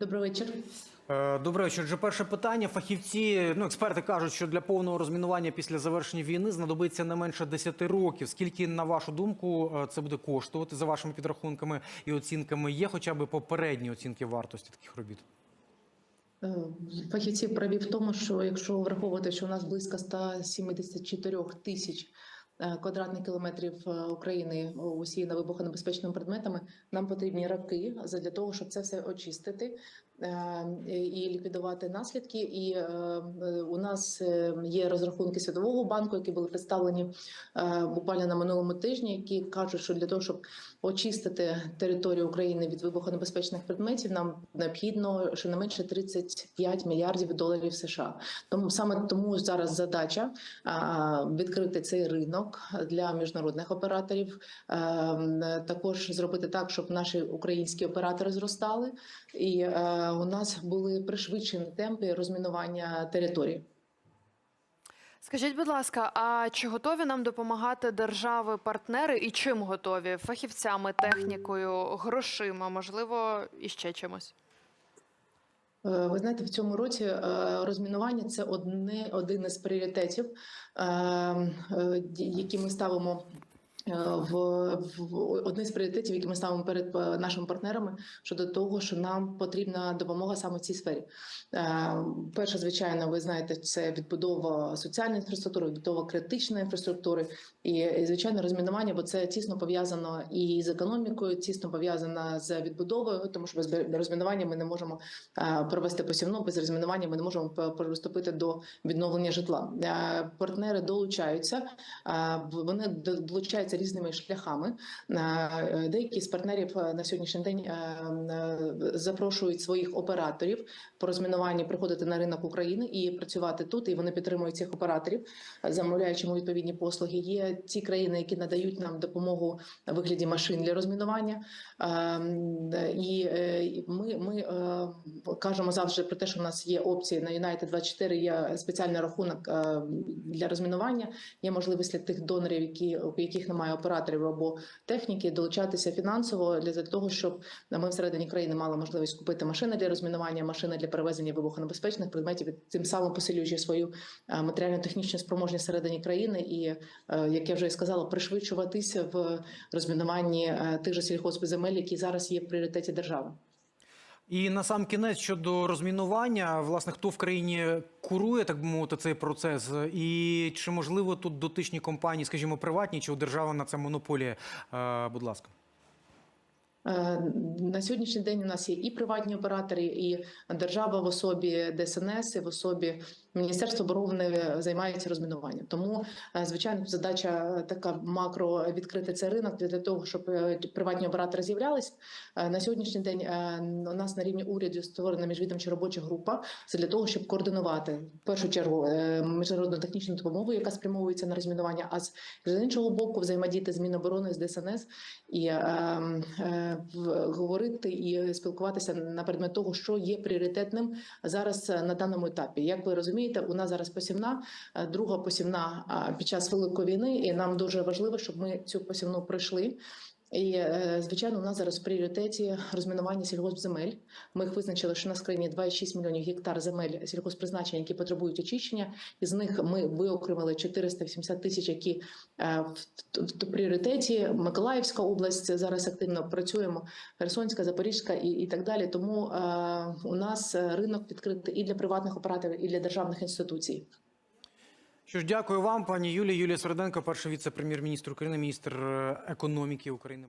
Добрий вечір. Е, Добре, вечір. Отже, перше питання. Фахівці, ну експерти кажуть, що для повного розмінування після завершення війни знадобиться не менше 10 років. Скільки, на вашу думку, е, це буде коштувати за вашими підрахунками і оцінками? Є хоча б попередні оцінки вартості таких робіт? Е, Фахівці праві в тому, що якщо враховувати, що у нас близько 174 тисяч квадратних кілометрів е, України усіяна вибухонебезпечними предметами, нам потрібні раки для того, щоб це все очистити. е, і ліквідувати наслідки. І е, е, у нас е, є розрахунки Світового банку, які були представлені е, буквально на минулому тижні, які кажуть, що для того, щоб очистити територію України від вибухонебезпечних предметів, нам необхідно щонайменше 35 мільярдів доларів США. Тому саме тому зараз задача відкрити цей ринок для міжнародних операторів, також зробити так, щоб наші українські оператори зростали, і е, у нас були пришвидшені темпи розмінування території. Скажіть, будь ласка, а чи готові нам допомагати держави-партнери і чим готові? Фахівцями, технікою, грошима, можливо, і ще чимось? Е, Ви знаєте, в цьому році е, розмінування це одне один із пріоритетів, е, е, які ми ставимо. Е, В, в одне з пріоритетів, які ми ставимо перед е, нашими партнерами щодо того, що нам потрібна допомога саме в цій сфері. Е, Перше, звичайно, ви знаєте, це відбудова соціальної інфраструктури, відбудова критичної інфраструктури і, звичайно, розмінування, бо це тісно пов'язано і з економікою, тісно пов'язано з відбудовою, тому що без розмінування ми не можемо провести посівну, без розмінування ми не можемо приступити до відновлення житла. Партнери долучаються, вони до- долучаються різними шляхами. Е, Деякі з партнерів е, на сьогоднішній день е, е, запрошують своїх операторів по розмінуванню приходити на ринок України і працювати тут. І вони підтримують цих операторів, е, замовляючи відповідні послуги. Є ті країни, які надають нам допомогу у вигляді машин для розмінування. І е, ми, ми е, кажемо завжди про те, що в нас є опції на United 24 є спеціальний рахунок е, для розмінування. Є можливість для тих донорів, які у яких немає операторів або техніки, долучатися фінансово для того, щоб ми всередині країни мали можливість купити машини для розмінування, машини для перевезення вибухонебезпечних предметів, тим самим посилюючи свою е, матеріально-технічну спроможність всередині країни, і е, як я вже і сказала, пришвидшуватися в розмінуванні е, тих же сільгоспземель, які зараз є в пріоритеті держави. І на сам кінець щодо розмінування, власне, хто в країні курує, так би мовити, цей процес, і чи можливо тут дотичні компанії, скажімо, приватні, чи у держави на це монополія? Е, Будь ласка. Е, На сьогоднішній день у нас є і приватні оператори, і держава в особі ДСНС, і в особі Міністерства оборони займається розмінуванням. Тому, е, звичайно, задача така макро відкрити цей ринок для того, щоб е, приватні оператори з'являлись. Е, На сьогоднішній день е, у нас на рівні уряду створена міжвідомча робоча група це для того, щоб координувати в першу чергу е, міжнародну технічну допомогу, яка спрямовується на розмінування, а з іншого боку, взаємодіяти з Міноборони, з ДСНС і е, е, говорити і спілкуватися на предмет того, що є пріоритетним зараз е, на даному етапі. Як ви розумієте, у нас зараз посівна, е, друга посівна під час великої війни, і нам дуже важливо, щоб ми цю посівну пройшли. І е, звичайно, у нас зараз в пріоритеті розмінування сільгоспземель. Ми їх визначили, що на країні 2,6 мільйонів гектар земель сільгоспризначення, які потребують очищення. Із них ми виокремили 480 тисяч, які е, в, пріоритеті. Миколаївська область зараз активно працюємо, Херсонська, Запорізька і, і так далі. Тому е, у нас ринок відкритий і для приватних операторів, і для державних інституцій. Що ж, дякую вам, пані Юлія. Юлія Середенко, перший віце-прем'єр-міністр України, міністр е, економіки України.